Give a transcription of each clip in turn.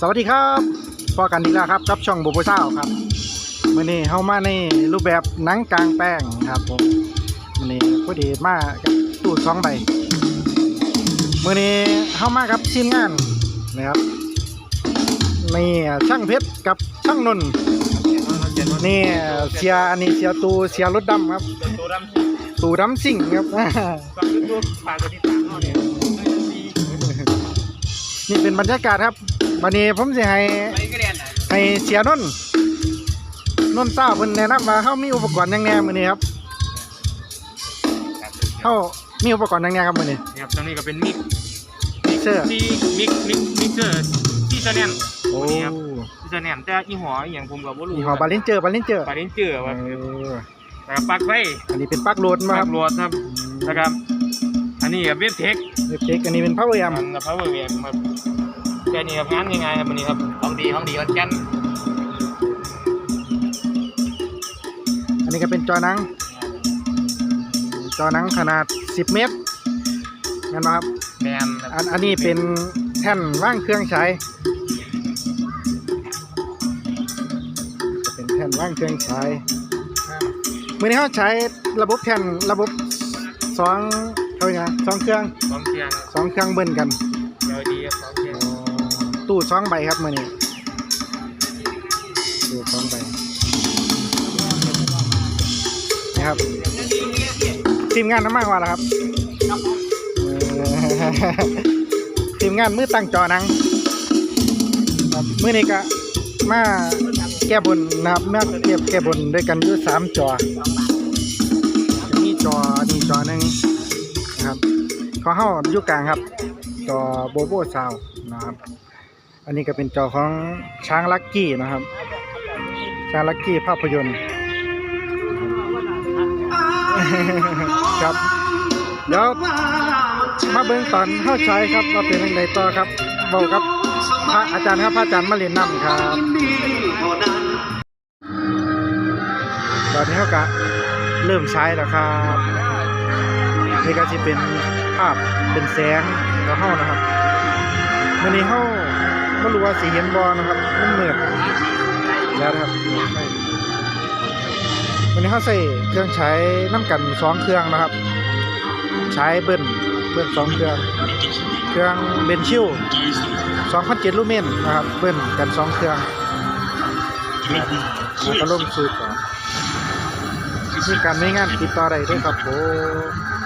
สวัสดีครับพอกันอีกแล้วครับกับช่องโบโบเช้าครับมื่อนี้เข้ามาในรูปแบบหนังกลางแป้งครับผมมื่อนี้พอดีมากับตู้สองใบมื่อนี้เข้ามากับทีมงานนะครับนี่ช่างเพชรกับช่างนนท์นี่เสียอันนี้เสียตูเสียรถดำครับตัวดำตูดำสิ่งครับฟังยูทูบฝากกดติดตามเขาเนี่ย นี่เป็นบรรยากาศครับวันนี้ผมจะให้ไปก็เรียนนะให้เสียนนท์นนท์เต้าเพิ่นแนะนำว่าเขามีอุปกรณ์หยังแหน่มื้อนี้ครับเขามีอุปกรณ์หยังแหน่ครับมื้อนี้ครับตรงนี้ก็เป็นมิกมิกเซอร์ที่มิกมิกมิกเซอร์ที่เซเนนโอ้นี่ครับที่เซเนนแต่อีหัวอหย่างผมก็บ่รู้ยี่ห้อบาลินเจอร์บาลินเจอร์บาลินเจอร์เอว่าอแต่ปลั๊กไฟอันนี้เป็นปลั๊กโหลดมาปคลั๊รับกรวดครับนะครับอั นนี้กับเว็บเทคเว็บเทคอันนี้เป็น power amp มันกับพาวเวอร์เวครับแค่นี้ครับงานยังไงครับวันนี้ครับของดีของดีวันจันทร์อันนี้ก็เป็นจอหนัง จอหนังขนาด 10 เมตรแม่นบ่ครับแมนอันอันนี้เป็นแท่นว่างเครื่องใช้เป็นแท่นว่างเครื่องใช้มื่อนี้เขาใช้ระบบแท่นระบบสองเท่า ไหร่นะสองเครื่องสองเทียงสองเครื่องเบิ้ลกันเดี๋ยวดีครับสองเทียงตู้สองใบครับมื่อนี้ตู้สองใบนี่ครับทีมงานน้ำมากกว่าแล้วครับเออทีมงานมือตั้งจอหนังครับมื่อนี้ก็มาแก้บนนะครับมาเก็บแก้บนด้วยกันอยู่สามจอมีจอนี่จอหนึ่งนะครับเขาเข้าอยู่กลางครับ จอโบโบซาวนะครับ อันนี้ก็เป็นจอของช้างลักกี้นะครับ ช้างลักกี้ภาพยนตร์ครับเดี๋ยวมาเบิ่งตอนเข้าใช้ครับว่าเป็นยังไงต่อครับบอกครับพระอาจารย์ครับพระอาจารย์มาเรียนนำครับตอนนี้เขาก็เริ่มใช้แล้วครับนี่ก็จะเป็น ภาพเป็นแสงแล้วเข้านะครับวันนี้เข้าไม่รู้ว่าสีเห็นบอนะครับมันมือดแล้วนะครับวันนี้เขาใส่เครื่องใช้น้ำกันสองเครื่องนะครับ ใช้เบิ้ลเบิ้ลสองเครื่อง เครื่องเบนชิล2,007ลูเมนนะครับ เบิ้ลกันสองเครื่องแล้วก็ลงสูตรก่อนมีการไม่งานติดต่อใดด้วยครับผม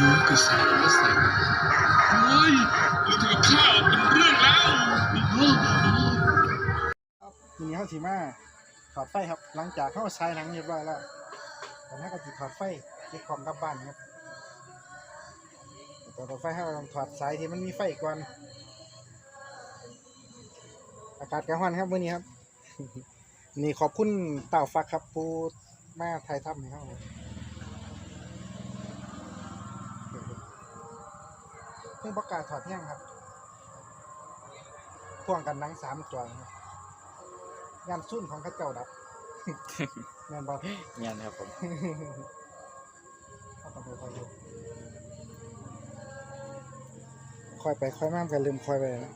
รู้กระแสกระแสเฮ้ยเราทำกับข้าวเป็นเรื่องแล้วทีนี้เขาสีมาถอดไฟครับ หลังจากเขาใช้หนังเรียบร้อยแล้วตอนนี้ก็จะถอดไฟเก็บของกลับบ้านครับแต่ต่อไฟเขาต้องถอดสายที่มันมีไฟก่อนอากาศกลางวันครับวันนี้ครับ นี่ขอบคุณเต่าฟักครับผู้มาไทยทำให้เขา เพิ่งประกาศถอดแห้งครับพ่วงกันหนังสามจอครับงานสุ่นของเข้าเจ้าดับงานบอลงานครับผมเอาไปคอยดูคอยไปคอยมากกันลืมคอยไปแล้วนะ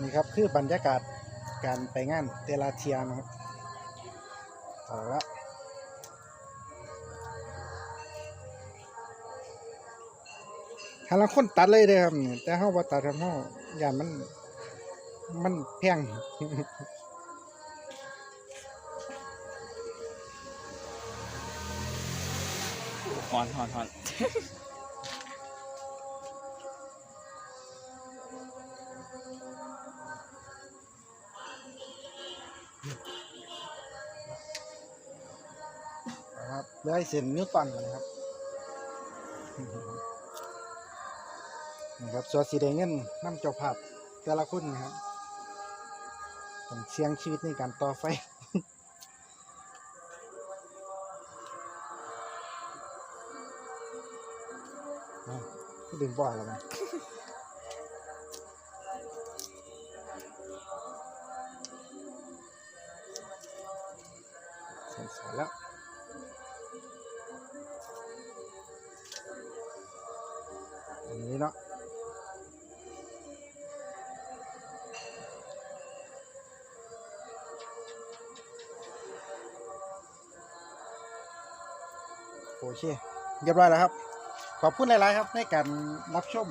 นี่ครับคือบรรยากาศการไปงานเตลาเทียนะครับ เอาละหาละคนตัดเลยเด้อครับนี่แต่เฮาบ่ตัดครับเฮาย่านมัน มันแพงฮอนฮอนฮอน นะครับเหลือให้เส้นนิวตันนะครับนะครับส่วนสีแดงเงินน้ำเจ้าภาพแต่ละคนนะครับต้องเสี่ยงชีวิตในการต่อไฟอ้าวก็ดึงบ่อแล้วมันส่สายแล้ว นี้เนาะโอเคเรียบร้อยแล้วครับ ขอบคุณหลาย ๆ ครับในการรับชม